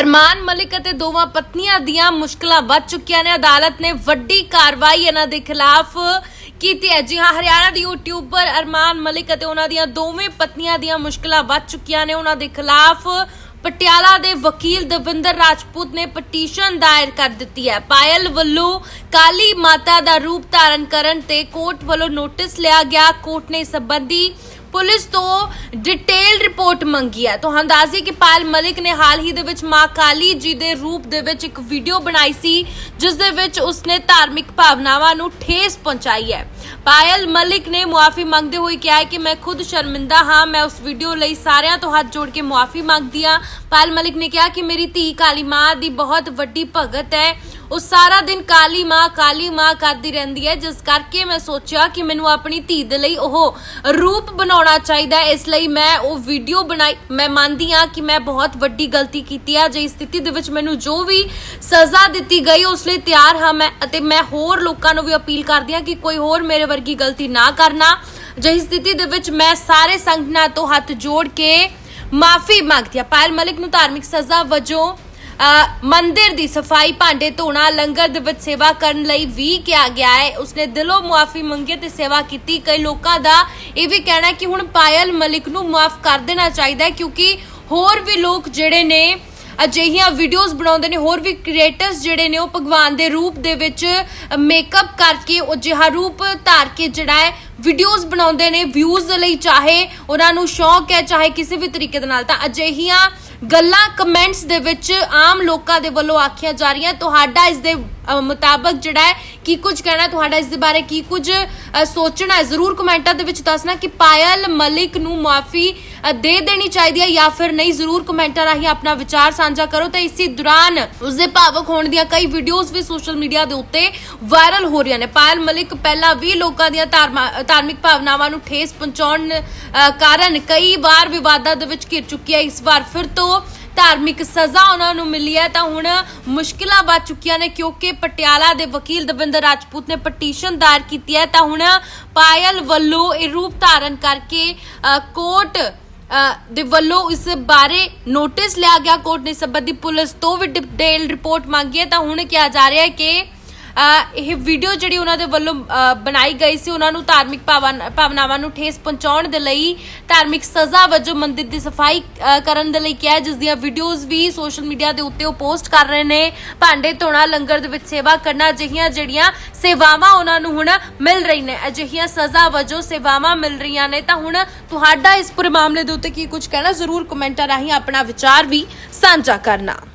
ਅਰਮਾਨ ਮਲਿਕ ਅਤੇ ਦੋਵਾਂ ਪਤਨੀਆਂ ਦੀਆਂ ਮੁਸ਼ਕਲਾਂ ਵੱਧ ਚੁੱਕੀਆਂ ਨੇ। ਅਦਾਲਤ ਨੇ ਵੱਡੀ ਕਾਰਵਾਈ ਇਹਨਾਂ ਦੇ ਖਿਲਾਫ ਕੀਤੀ ਹੈ। ਜੀ ਹਾਂ, ਹਰਿਆਣਾ ਦੀ ਯੂਟਿਊਬਰ ਅਰਮਾਨ ਮਲਿਕ ਅਤੇ ਉਹਨਾਂ ਦੀਆਂ ਦੋਵੇਂ ਪਤਨੀਆਂ ਦੀਆਂ ਮੁਸ਼ਕਲਾਂ ਵੱਧ ਚੁੱਕੀਆਂ ਨੇ। ਉਹਨਾਂ ਦੇ ਖਿਲਾਫ ਪਟਿਆਲਾ ਦੇ ਵਕੀਲ ਦਵਿੰਦਰ ਰਾਜਪੂਤ ਨੇ ਪਟੀਸ਼ਨ ਦਾਇਰ ਕਰ ਦਿੱਤੀ ਹੈ। ਪਾਇਲ ਵੱਲੋਂ ਕਾਲੀ ਮਾਤਾ ਦਾ ਰੂਪ ਧਾਰਨ ਕਰਨ ਤੇ ਕੋਰਟ ਵੱਲੋਂ ਨੋਟਿਸ ਲਿਆ ਗਿਆ। ਕੋਰਟ ਨੇ ਇਸ ਸੰਬੰਧੀ ਪੁਲਿਸ ਤੋਂ ਡਿਟੇਲ ਰਿਪੋਰਟ ਮੰਗੀ ਹੈ। ਤੁਹਾਨੂੰ ਦੱਸਦੀ ਕਿ ਪਾਇਲ ਮਲਿਕ ਨੇ ਹਾਲ ਹੀ ਦੇ ਵਿੱਚ ਮਾਂ ਕਾਲੀ ਜੀ ਦੇ ਰੂਪ ਦੇ ਵਿੱਚ ਇੱਕ ਵੀਡੀਓ ਬਣਾਈ ਸੀ, ਜਿਸ ਦੇ ਵਿੱਚ ਉਸਨੇ ਧਾਰਮਿਕ ਭਾਵਨਾਵਾਂ ਨੂੰ ਠੇਸ ਪਹੁੰਚਾਈ ਹੈ। ਪਾਇਲ ਮਲਿਕ ਨੇ ਮੁਆਫੀ ਮੰਗਦੇ ਹੋਏ ਕਿਹਾ ਹੈ ਕਿ ਮੈਂ ਖੁਦ ਸ਼ਰਮਿੰਦਾ ਹਾਂ ਮੈਂ ਉਸ ਵੀਡੀਓ ਲਈ ਸਾਰਿਆਂ ਤੋਂ ਹੱਥ ਜੋੜ ਕੇ ਮੁਆਫੀ ਮੰਗਦੀ ਹਾਂ ਪਾਇਲ ਮਲਿਕ ਨੇ ਕਿਹਾ ਕਿ ਮੇਰੀ ਧੀ ਕਾਲੀ ਮਾਂ ਦੀ ਬਹੁਤ ਵੱਡੀ ਭਗਤ ਹੈ ਉਹ ਸਾਰਾ ਦਿਨ ਕਾਲੀ ਮਾਂ ਕਾਲੀ ਮਾਂ ਕਰਦੀ ਰਹਿੰਦੀ ਹੈ। ਜਿਸ ਕਰਕੇ ਮੈਂ ਸੋਚਿਆ ਕਿ ਮੈਨੂੰ ਆਪਣੀ ਧੀ ਦੇ ਲਈ ਉਹ ਰੂਪ ਬਣਾਉਣਾ ਚਾਹੀਦਾ ਇਸ ਲਈ ਮੈਂ ਉਹ ਵੀਡੀਓ ਬਣਾਈ। ਮੈਂ ਮੰਨਦੀ ਹਾਂ ਕਿ ਮੈਂ ਬਹੁਤ ਵੱਡੀ ਗਲਤੀ ਕੀਤੀ ਹੈ। ਜੇ ਇਸ ਸਥਿਤੀ ਦੇ ਵਿੱਚ ਮੈਨੂੰ ਜੋ ਵੀ ਸਜ਼ਾ ਦਿੱਤੀ ਗਈ, ਉਸ ਲਈ ਤਿਆਰ ਹਾਂ ਮੈਂ ਅਤੇ ਮੈਂ ਹੋਰ ਲੋਕਾਂ ਨੂੰ ਵੀ ਅਪੀਲ ਕਰਦੀ ਹਾਂ ਕਿ ਕੋਈ ਹੋਰ ਮੇਰੇ ਵਰਗੀ ਗਲਤੀ ਨਾ ਕਰਨਾ। ਜਿਹੀ ਸਥਿਤੀ ਦੇ ਵਿੱਚ ਮੈਂ ਸਾਰੇ ਸੰਗਠਨਾਂ ਤੋਂ ਹੱਥ ਜੋੜ ਕੇ ਮਾਫੀ ਮੰਗਦੀ ਹਾਂ। ਪਾਇਲ ਮਲਿਕ ਨੂੰ ਧਾਰਮਿਕ ਸਜ਼ਾ ਵਜੋਂ ਮੰਦਿਰ ਦੀ ਸਫ਼ਾਈ ਭਾਂਡੇ ਧੋਣਾ, ਲੰਗਰ ਦੇ ਵਿੱਚ ਸੇਵਾ ਕਰਨ ਲਈ ਵੀ ਕਿਹਾ ਗਿਆ ਹੈ। ਉਸਨੇ ਦਿਲੋਂ ਮੁਆਫੀ ਮੰਗੀ ਤੇ ਸੇਵਾ ਕੀਤੀ। ਕਈ ਲੋਕਾਂ ਦਾ ਇਹ ਵੀ ਕਹਿਣਾ ਕਿ ਹੁਣ ਪਾਇਲ ਮਲਿਕ ਨੂੰ ਮਾਫ ਕਰ ਦੇਣਾ ਚਾਹੀਦਾ ਹੈ, ਕਿਉਂਕਿ ਹੋਰ ਵੀ ਲੋਕ ਜਿਹੜੇ ਨੇ ਅਜਿਹੀਆਂ ਵੀਡੀਓਜ਼ ਬਣਾਉਂਦੇ ਨੇ, ਹੋਰ ਵੀ ਕ੍ਰੀਏਟਰਸ ਜਿਹੜੇ ਨੇ ਉਹ ਭਗਵਾਨ ਦੇ ਰੂਪ ਦੇ ਵਿੱਚ ਮੇਕਅਪ ਕਰਕੇ, ਉਹ ਜਿਹਾ ਰੂਪ ਧਾਰ ਕੇ ਜਿਹੜਾ ਹੈ ਵੀਡੀਓਜ਼ ਬਣਾਉਂਦੇ ਨੇ ਵਿਊਜ਼ ਦੇ ਲਈ ਚਾਹੇ ਉਹਨਾਂ ਨੂੰ ਸ਼ੌਕ ਹੈ, ਚਾਹੇ ਕਿਸੇ ਵੀ ਤਰੀਕੇ ਦੇ ਨਾਲ। ਤਾਂ ਅਜਿਹੀਆਂ ਗੱਲਾਂ ਕਮੈਂਟਸ ਦੇ ਵਿੱਚ ਆਮ ਲੋਕਾਂ ਦੇ ਵੱਲੋਂ ਆਖੀਆਂ ਜਾ ਰਹੀਆਂ। ਤੁਹਾਡਾ ਇਸ ਦੇ ਮੁਤਾਬਕ ਜਿਹੜਾ ਹੈ, ਕੀ ਕੁਝ ਕਹਿਣਾ, ਤੁਹਾਡਾ ਇਸ ਦੇ ਬਾਰੇ ਕੀ ਕੁਝ ਸੋਚਣਾ ਹੈ? ਜ਼ਰੂਰ ਕਮੈਂਟਾਂ ਦੇ ਵਿੱਚ ਦੱਸਣਾ ਕਿ ਪਾਇਲ ਮਲਿਕ ਨੂੰ ਮਾਫੀ ਦੇ ਦੇਣੀ ਚਾਹੀਦੀ ਹੈ ਜਾਂ ਫਿਰ ਨਹੀਂ, ਜ਼ਰੂਰ ਕਮੈਂਟਾਂ ਰਾਹੀਂ ਆਪਣਾ ਵਿਚਾਰ ਸਾਂਝਾ ਕਰੋ। ਤੇ ਇਸੇ ਦੌਰਾਨ ਉਸਦੇ ਭਾਵਕ ਹੋਣ ਦੀਆਂ ਕਈ ਵੀਡੀਓਜ਼ ਵੀ ਸੋਸ਼ਲ ਮੀਡੀਆ ਦੇ ਉੱਤੇ ਵਾਇਰਲ ਹੋ ਰਹੀਆਂ ਨੇ। ਪਾਇਲ ਮਲਿਕ ਪਹਿਲਾਂ ਵੀ ਲੋਕਾਂ ਦੀਆਂ ਧਾਰਮਾ- ਧਾਰਮਿਕ ਭਾਵਨਾਵਾਂ ਨੂੰ ਠੇਸ ਪਹੁੰਚਾਉਣ ਕਾਰਨ ਕਈ ਵਾਰ ਵਿਵਾਦਾਂ ਦੇ ਵਿੱਚ ਘਿਰ ਚੁੱਕੀ ਹੈ। ਇਸ ਵਾਰ ਫਿਰ ਤੋਂ ਧਾਰਮਿਕ ਸਜ਼ਾ ਉਹਨਾਂ ਨੂੰ ਮਿਲੀ ਹੈ। ਤਾਂ ਹੁਣ ਮੁਸ਼ਕਿਲਾਂ ਵੱਧ ਚੁੱਕੀਆਂ ਨੇ ਕਿਉਂਕਿ ਪਟਿਆਲਾ ਦੇ ਵਕੀਲ ਦਵਿੰਦਰ ਰਾਜਪੂਤ ਨੇ ਪਟੀਸ਼ਨ ਦਾਇਰ ਕੀਤੀ ਹੈ। ਤਾਂ ਹੁਣ ਪਾਇਲ ਵੱਲੋਂ ਇਹ ਰੂਪ ਧਾਰਨ ਕਰਕੇ ਕੋਰਟ ਦੇ ਵੱਲੋਂ ਇਸ ਬਾਰੇ ਨੋਟਿਸ ਲਿਆ ਗਿਆ। ਕੋਰਟ ਨੇ ਇਸ ਸੰਬੰਧੀ ਪੁਲਿਸ ਤੋਂ ਵੀ ਡਿਟੇਲ ਰਿਪੋਰਟ ਮੰਗੀ ਹੈ। ਤਾਂ ਹੁਣ ਕਿਹਾ ਜਾ ਰਿਹਾ ਹੈ ਕਿ ਇਹ ਵੀਡੀਓ ਜਿਹੜੀ ਉਹਨਾਂ ਦੇ ਵੱਲੋਂ ਬਣਾਈ ਗਈ ਸੀ, ਉਹਨਾਂ ਨੂੰ ਧਾਰਮਿਕ ਭਾਵਨ- ਭਾਵਨਾਵਾਂ ਨੂੰ ਠੇਸ ਪਹੁੰਚਾਉਣ ਦੇ ਲਈ, ਧਾਰਮਿਕ ਸਜ਼ਾ ਵਜੋਂ ਮੰਦਿਰ ਦੀ ਸਫ਼ਾਈ ਕਰਨ ਦੇ ਲਈ ਕਿਹਾ ਜਿਸ ਦੀਆਂ ਵੀਡੀਓਜ਼ ਵੀ ਸੋਸ਼ਲ ਮੀਡੀਆ ਦੇ ਉੱਤੇ ਉਹ ਪੋਸਟ ਕਰ ਰਹੇ ਨੇ। ਭਾਂਡੇ ਧੋਣਾ, ਲੰਗਰ ਦੇ ਵਿੱਚ ਸੇਵਾ ਕਰਨਾ, ਅਜਿਹੀਆਂ ਜਿਹੜੀਆਂ ਸੇਵਾਵਾਂ ਉਹਨਾਂ ਨੂੰ ਹੁਣ ਮਿਲ ਰਹੀ ਨੇ। ਅਜਿਹੀਆਂ ਸਜ਼ਾ ਵਜੋਂ ਸੇਵਾਵਾਂ ਮਿਲ ਰਹੀਆਂ ਨੇ। ਤਾਂ ਹੁਣ ਤੁਹਾਡਾ ਇਸ ਪੂਰੇ ਮਾਮਲੇ ਦੇ ਉੱਤੇ ਕੀ ਕੁਝ ਕਹਿਣਾ? ਜ਼ਰੂਰ ਕਮੈਂਟਾਂ ਰਾਹੀਂ ਆਪਣਾ ਵਿਚਾਰ ਵੀ ਸਾਂਝਾ ਕਰਨਾ।